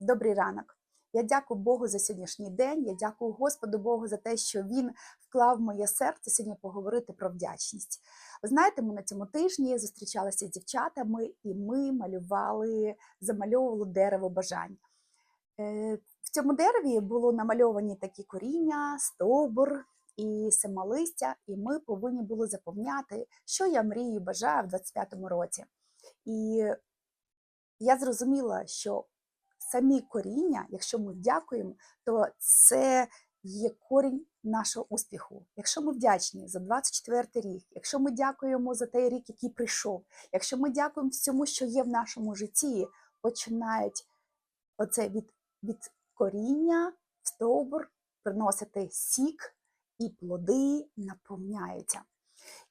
Добрий ранок. Я дякую Богу за сьогоднішній день. Я дякую Господу Богу за те, що Він вклав в моє серце сьогодні поговорити про вдячність. Ви знаєте, ми на цьому тижні зустрічалися з дівчатами, і ми малювали, замальовували дерево бажань. Е, В цьому дереві було намальовані такі коріння, стовбур і самолистя, і ми повинні були заповняти, що я мрію, бажаю в 25-му році. І я зрозуміла, що самі коріння, якщо ми дякуємо, то це є корінь нашого успіху. Якщо ми вдячні за 24 рік, якщо ми дякуємо за той рік, який прийшов, якщо ми дякуємо всьому, що є в нашому житті, починають оце від, від коріння в стовбур приносити сік, і плоди наповняються.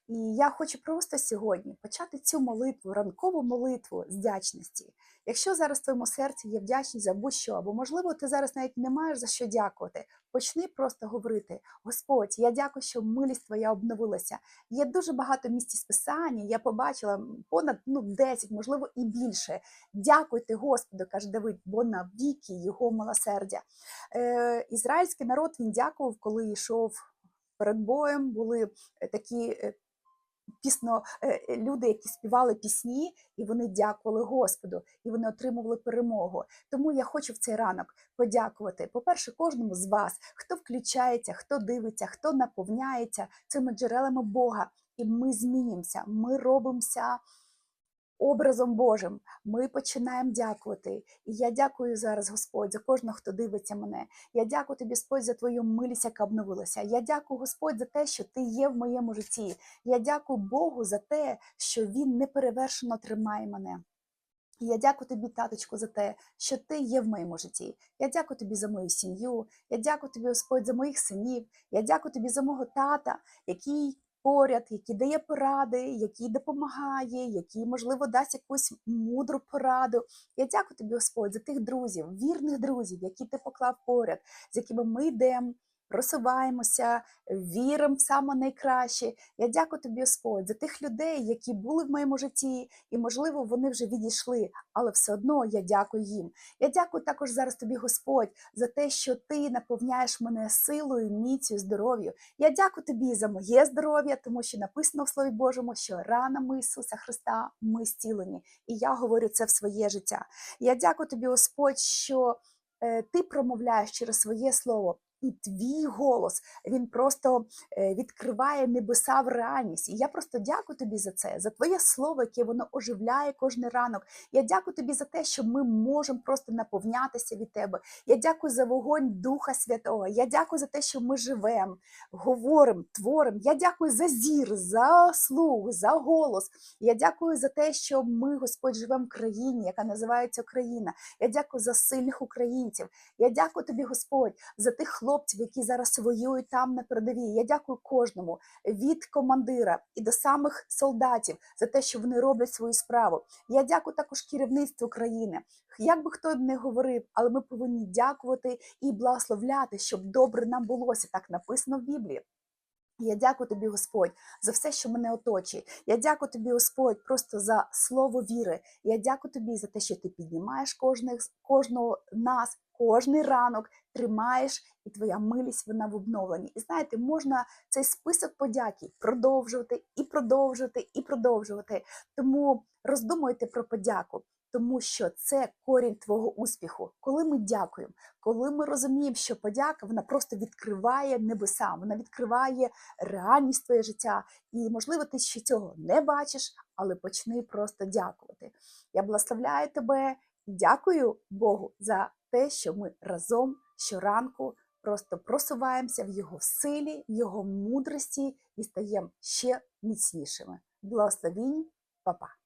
І я хочу просто сьогодні почати цю молитву, ранкову молитву з вдячності. Якщо зараз в твоєму серці є вдячність за будь-що, або можливо ти зараз навіть не маєш за що дякувати, почни просто говорити: Господь, я дякую, що милість твоя обновилася. Є дуже багато місць із писання. Я побачила понад ну 10, можливо, і більше. Дякуйте Господу, каже Давид, бо навіки його милосердя. Е, Ізраїльський народ він дякував, коли йшов перед боєм. Були такі. Е, Пісно е, люди, які співали пісні, і вони дякували Господу, і вони отримували перемогу. Тому я хочу в цей ранок подякувати, по-перше, кожному з вас, хто включається, хто дивиться, хто наповняється цими джерелами Бога. І ми змінимося, ми робимося образом Божим. Ми починаємо дякувати. І я дякую зараз, Господь, за кожного, хто дивиться мене. Я дякую тобі, Господь, за твою милість, яка обновилася. Я дякую, Господь, за те, що ти є в моєму житті. Я дякую Богу за те, що Він неперевершено тримає мене. Я дякую тобі, таточку, за те, що ти є в моєму житті. Я дякую тобі за мою сім'ю. Я дякую тобі, Господь, за моїх синів. Я дякую тобі за мого тата, який поряд, який дає поради, який допомагає, який, можливо, дасть якусь мудру пораду. Я дякую тобі, Господь, за тих друзів, вірних друзів, які ти поклав поряд, з якими ми йдемо. Просуваємося, віримо в саме найкраще. Я дякую тобі, Господь, за тих людей, які були в моєму житті, і, можливо, вони вже відійшли, але все одно я дякую їм. Я дякую також зараз тобі, Господь, за те, що ти наповняєш мене силою, міцю, здоров'ю. Я дякую тобі за моє здоров'я, тому що написано в Слові Божому, що ранами Ісуса Христа ми зцілені. І я говорю це в своє життя. Я дякую тобі, Господь, що е, ти промовляєш через своє слово. І твій голос він просто е, відкриває небеса в реальність. І я просто дякую тобі за це, за твоє слово, яке воно оживляє кожен ранок. Я дякую тобі за те, що ми можемо просто наповнятися від тебе. Я дякую за вогонь Духа Святого. Я дякую за те, що ми живемо, говоримо, творимо. Я дякую за зір, за слух, за голос. Я дякую за те, що ми, Господь, живемо в країні, яка називається Україна. Я дякую за сильних українців. Я дякую тобі, Господь, за тих хлопців, які зараз воюють там на передовій. Я дякую кожному від командира і до самих солдатів за те, що вони роблять свою справу. Я дякую також керівництву країни. Як би хто не говорив, але ми повинні дякувати і благословляти, щоб добре нам булося. Так написано в Біблії. Я дякую тобі, Господь, за все, що мене оточує. Я дякую тобі, Господь, просто за слово віри. Я дякую тобі за те, що ти піднімаєш кожних, кожного нас, кожний ранок, тримаєш, і твоя милість вона в обновленні. І знаєте, можна цей список подяки продовжувати і продовжувати і продовжувати. Тому роздумуйте про подяку. Тому що це корінь твого успіху. Коли ми дякуємо, коли ми розуміємо, що подяка вона просто відкриває небеса, вона відкриває реальність твоє життя. І, можливо, ти ще цього не бачиш, але почни просто дякувати. Я благословляю тебе і дякую Богу за те, що ми разом щоранку просто просуваємося в його силі, в його мудрості і стаємо ще міцнішими. Благословінь, Па-па!